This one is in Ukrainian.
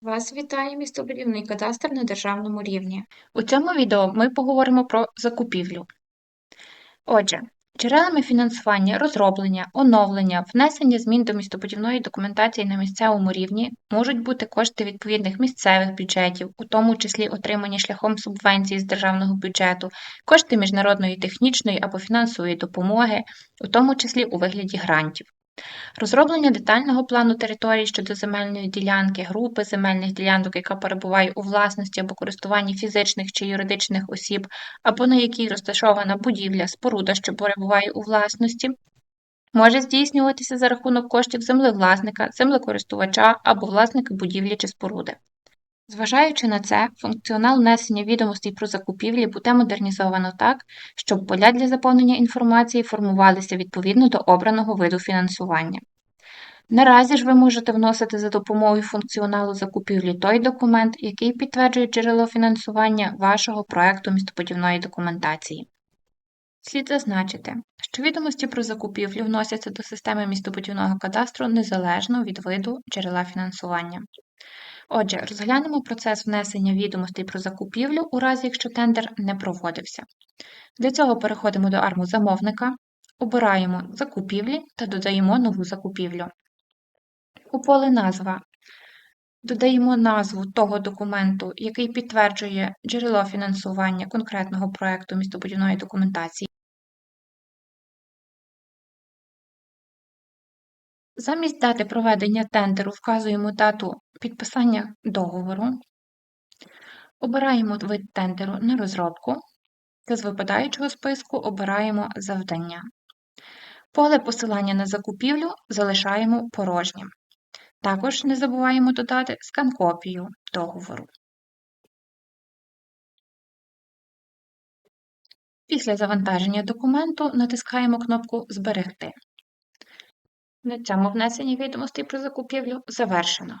Вас вітає містобудівний кадастр на державному рівні. У цьому відео ми поговоримо про закупівлю. Отже, джерелами фінансування розроблення, оновлення, внесення змін до містобудівної документації на місцевому рівні можуть бути кошти відповідних місцевих бюджетів, у тому числі отримані шляхом субвенцій з державного бюджету, кошти міжнародної технічної або фінансової допомоги, у тому числі у вигляді грантів. Розроблення детального плану території щодо земельної ділянки, групи земельних ділянок, яка перебуває у власності або користуванні фізичних чи юридичних осіб, або на якій розташована будівля, споруда, що перебуває у власності, може здійснюватися за рахунок коштів землевласника, землекористувача або власника будівлі чи споруди. Зважаючи на це, функціонал внесення відомостей про закупівлі буде модернізовано так, щоб поля для заповнення інформації формувалися відповідно до обраного виду фінансування. Наразі ж ви можете вносити за допомогою функціоналу закупівлі той документ, який підтверджує джерело фінансування вашого проекту містобудівної документації. Слід зазначити, що відомості про закупівлю вносяться до системи містобудівного кадастру незалежно від виду джерела фінансування. Отже, розглянемо процес внесення відомостей про закупівлю у разі, якщо тендер не проводився. Для цього переходимо до арму замовника, обираємо закупівлі та додаємо нову закупівлю. У поле назва додаємо назву того документу, який підтверджує джерело фінансування конкретного проєкту містобудівної документації. Замість дати проведення тендеру вказуємо дату підписання договору, обираємо вид тендеру на розробку та з випадаючого списку обираємо завдання. Поле посилання на закупівлю залишаємо порожнім. Також не забуваємо додати скан-копію договору. Після завантаження документу натискаємо кнопку Зберегти. На цьому внесення відомостей про закупівлю завершено.